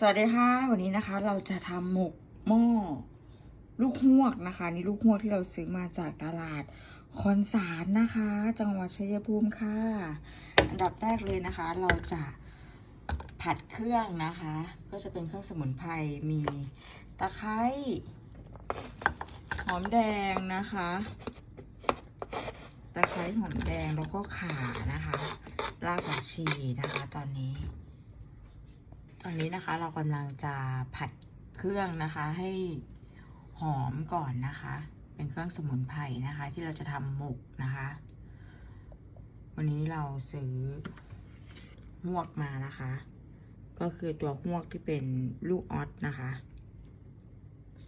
สวัสดีค่ะวันนี้นะคะ เราจะทำหมกหม้อลูกหวกนะคะ นี่ลูกหวกที่เราซื้อมาจากตลาดคอนสารนะคะ จังหวัดชัยภูมิค่ะ อันดับแรกเลยนะคะ เราจะผัดเครื่องนะคะ ก็จะเป็นเครื่องสมุนไพรมีตะไคร้หอมแดงนะคะ ตะไคร้หอมแดงแล้วก็ข่านะคะรากผักชีนะคะ ตอนนี้ อนนี้นะคะเรากำลังจะผัดเครื่องนะคะให้หอมก่อนนะคะ เป็นเครื่องสมุนไพรนะคะ ที่เราจะทำหมกนะคะ วันนี้เราซื้อหวกมานะคะ ก็คือตัวหวกที่เป็นลูกออสนะคะ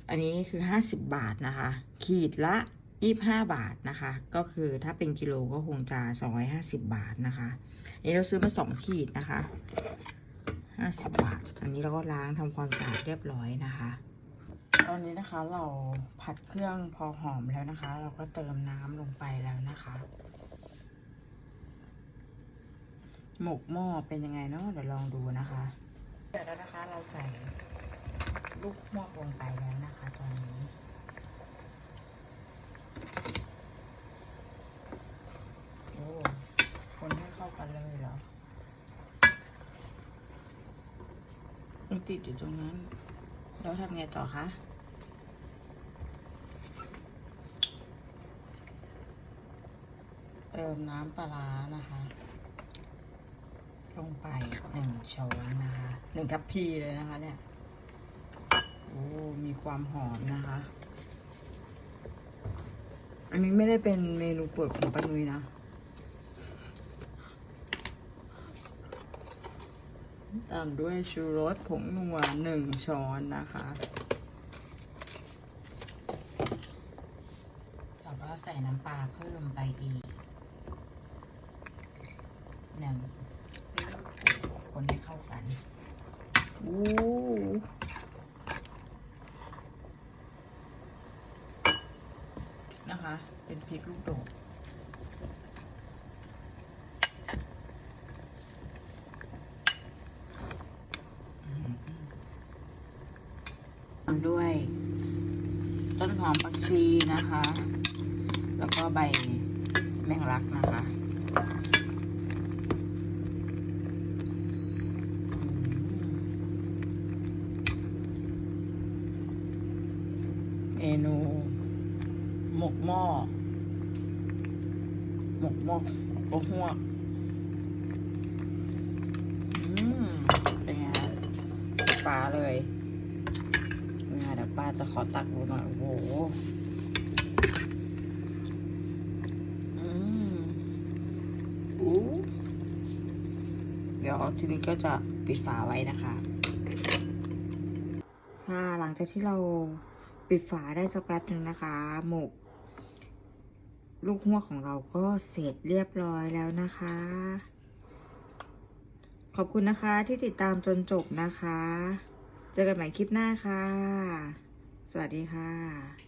อันนี้คือห้าสิบบาทนะคะ ขีดละยี่บห้าบาทนะคะ ก็คือถ้าเป็นกิโลก็คงจะสองร้อยห้าสิบบาทนะคะอันนี้เราซื้อมาสองขีดนะคะ ห้าสิบบาท อันนี้เราก็ล้างทำความสะอาดเรียบร้อยนะคะ ตอนนี้นะคะเราผัดเครื่องพอหอมแล้วนะคะ เราก็เติมน้ำลงไปแล้วนะคะ หมกหม้อเป็นยังไงเนาะเดี๋ยวลองดูนะคะเสร็จแล้วนะคะเราใส่ลูกหม้อลงไปแล้วนะคะตอนนี้ โอ้คนให้เข้ากันเลยเหรอ มันติดอยู่ตรงนั้นแล้วทำไงต่อคะเติมน้ำปลาร้านะคะ ลงไปหนึ่งช้อนนะคะหนึ่งทัพพีเลยนะคะ เนี่ยโอ้มีความหอมนะคะ อันนี้ไม่ได้เป็นเมนูโปรดของป้านุ้ยนะ ตามด้วยชูรสผงนัวหนึ่งช้อนนะคะแล้วก็ใส่น้ำปลาเพิ่มไปอีกหนึ่งคนให้เข้ากันอู้นะคะ เป็นพริกลูกโดด ตามด้วย ต้นหอมผักชีนะคะ แล้วก็ใบแมงลักนะคะเมนูหมกหม้อ หมกหม้อโอ้หัวอืมเป็นไงปลาเลย งาเดี๋ยวป้าจะขอตักดูหน่อย โอ้โหอืมอู้เดี๋ยวทีนี้ก็จะปิดฝาไว้นะคะ ค่ะ หลังจากที่เราปิดฝาได้สักแป๊บหนึ่งนะคะ หมก ลูกหัวของเราก็เสร็จเรียบร้อยแล้วนะคะ ขอบคุณนะคะที่ติดตามจนจบนะคะ เจอกันใหม่คลิปหน้าค่ะ สวัสดีค่ะ